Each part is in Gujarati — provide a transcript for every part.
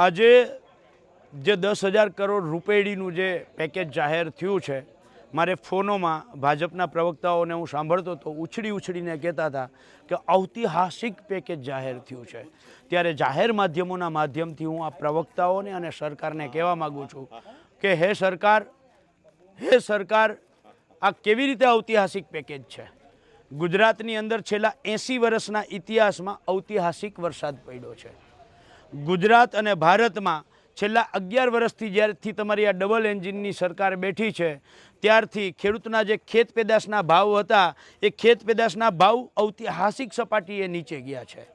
આજે જે દસ હજાર કરોડ રૂપેડીનું જે પેકેજ જાહેર થયું છે, મારે ફોનોમાં ભાજપના પ્રવક્તાઓને હું સાંભળતો તો ઉછળી ઉછળીને કહેતા હતા કે ઐતિહાસિક પેકેજ જાહેર થયું છે. ત્યારે જાહેર માધ્યમોના માધ્યમથી હું આ પ્રવક્તાઓને અને સરકારને કહેવા માગું છું કે હે સરકાર હે સરકાર, આ કેવી રીતે ઐતિહાસિક પેકેજ છે? ગુજરાતની અંદર છેલ્લા એંસી વર્ષના ઇતિહાસમાં ઐતિહાસિક વરસાદ પડ્યો છે. ગુજરાત અને ભારતમાં છેલ્લા અગિયાર વર્ષથી જ્યારથી તમારી આ ડબલ એન્જિનની સરકાર બેઠી છે, ત્યારથી ખેડૂતના જે ખેત પેદાશના ભાવ હતા, એ ખેત પેદાશના ભાવ ઐતિહાસિક સપાટીએ નીચે ગયા છે.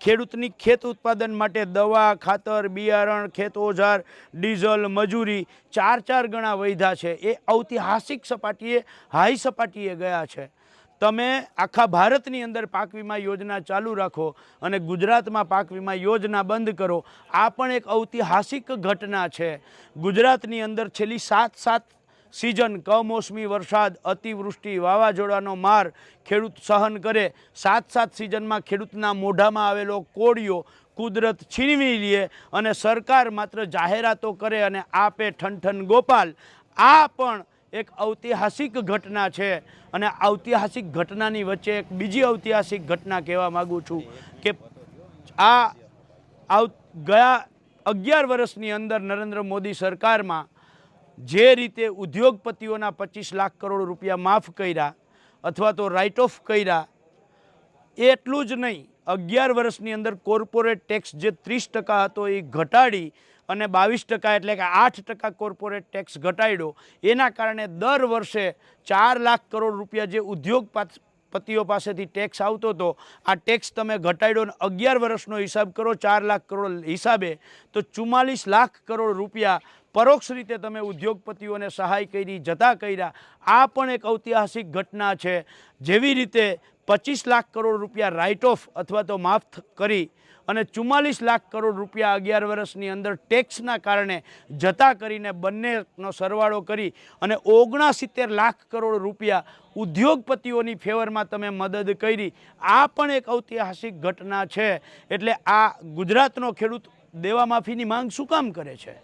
ખેડૂતની ખેત ઉત્પાદન માટે દવા, ખાતર, બિયારણ, ખેત ઓઝાર ડીઝલ, મજૂરી ચાર ચાર ગણા વૈધા છે. એ ઐતિહાસિક સપાટીએ, હાઈ સપાટીએ ગયા છે. તમે આખા ભારતની અંદર પાક વીમા યોજના ચાલુ રાખો અને ગુજરાતમાં પાક વીમા યોજના બંધ કરો, આ પણ એક ઐતિહાસિક ઘટના છે. ગુજરાતની અંદર છેલ્લી સાત સાત સિઝન કમોસમી વરસાદ, અતિવૃષ્ટિ, વાવાઝોડાનો માર ખેડૂત સહન કરે. સાત સાત સિઝનમાં ખેડૂતના મોઢામાં આવેલો કોળિયો કુદરત છીનવી લે અને સરકાર માત્ર જાહેરાતો કરે અને આપે ઠનઠન ગોપાલ. આ પણ એક ઐતિહાસિક ઘટના છે અને ઐતિહાસિક ઘટનાની વચ્ચે એક બીજી ઐતિહાસિક ઘટના કહેવા માગું છું કે આ ગયા અગિયાર વર્ષની અંદર નરેન્દ્ર મોદી સરકારમાં જે રીતે ઉદ્યોગપતિઓના પચીસ લાખ કરોડ રૂપિયા માફ કર્યા અથવા તો રાઇટ ઓફ કર્યા એટલું જ નહીં, અગિયાર વર્ષની અંદર કોર્પોરેટ ટેક્સ જે ત્રીસ ટકા હતો એ ઘટાડી અને બાવીસ ટકા એટલે કે આઠ ટકા કોર્પોરેટ ટેક્સ ઘટાડ્યો. એના કારણે દર વર્ષે ચાર લાખ કરોડ રૂપિયા જે ઉદ્યોગ પતિઓ પાસેથી ટેક્સ આવતો હતો, આ ટેક્સ તમે ઘટાડ્યો ને અગિયાર વર્ષનો હિસાબ કરો, ચાર લાખ કરોડ હિસાબે, તો ચુમ્માલીસ લાખ કરોડ રૂપિયા પરોક્ષ રીતે તમે ઉદ્યોગપતિઓને સહાય કરી જતા કર્યા. આ પણ એક ઐતિહાસિક ઘટના છે. જેવી રીતે પચીસ લાખ કરોડ રૂપિયા રાઇટ ઓફ અથવા તો માફ કરી અને ચુમ્માલીસ લાખ કરોડ રૂપિયા અગિયાર વર્ષની અંદર ટેક્સના કારણે જતા કરીને બંનેનો સરવાળો કરી અને ઓગણસિત્તેર લાખ કરોડ રૂપિયા ઉદ્યોગપતિઓની ફેવરમાં તમે મદદ કરી. આ પણ એક ઐતિહાસિક ઘટના છે. એટલે આ ગુજરાતનો ખેડૂત દેવા માફીની માંગ શું કામ કરે છે?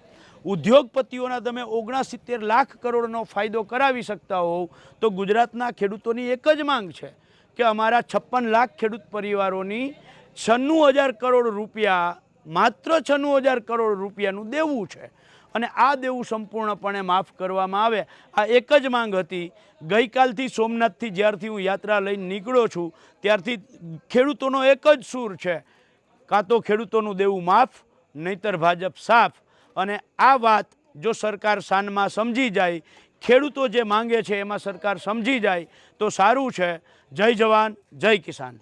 ઉદ્યોગપતિઓના તમે ઓગણસિત્તેર લાખ કરોડનો ફાયદો કરાવી શકતા હોવ તો ગુજરાતના ખેડૂતોની એક જ માંગ છે. કે અમારા છપ્પન લાખ ખેડૂત પરિવારોની છન્નું હજાર કરોડ રૂપિયા, માત્ર છન્નું હજાર કરોડ રૂપિયાનું દેવું છે. અને આ દેવું સંપૂર્ણપણે માફ કરવામાં આવે. આ એક જ માંગ હતી. ગઈકાલથી સોમનાથથી જ્યારથી હું યાત્રા લઈને નીકળ્યો છું, ત્યારથી ખેડૂતોનો એક જ સૂર છે. કાં તો ખેડૂતોનું દેવું માફ, નહીતર ભાજપ સાફ. અને આ વાત જો સરકાર સાનમાં સમજી જાય ખેડૂતો જે માંગે છે, એમાં સરકાર સમજી જાય તો સારું છે. જય જવાન, જય કિસાન.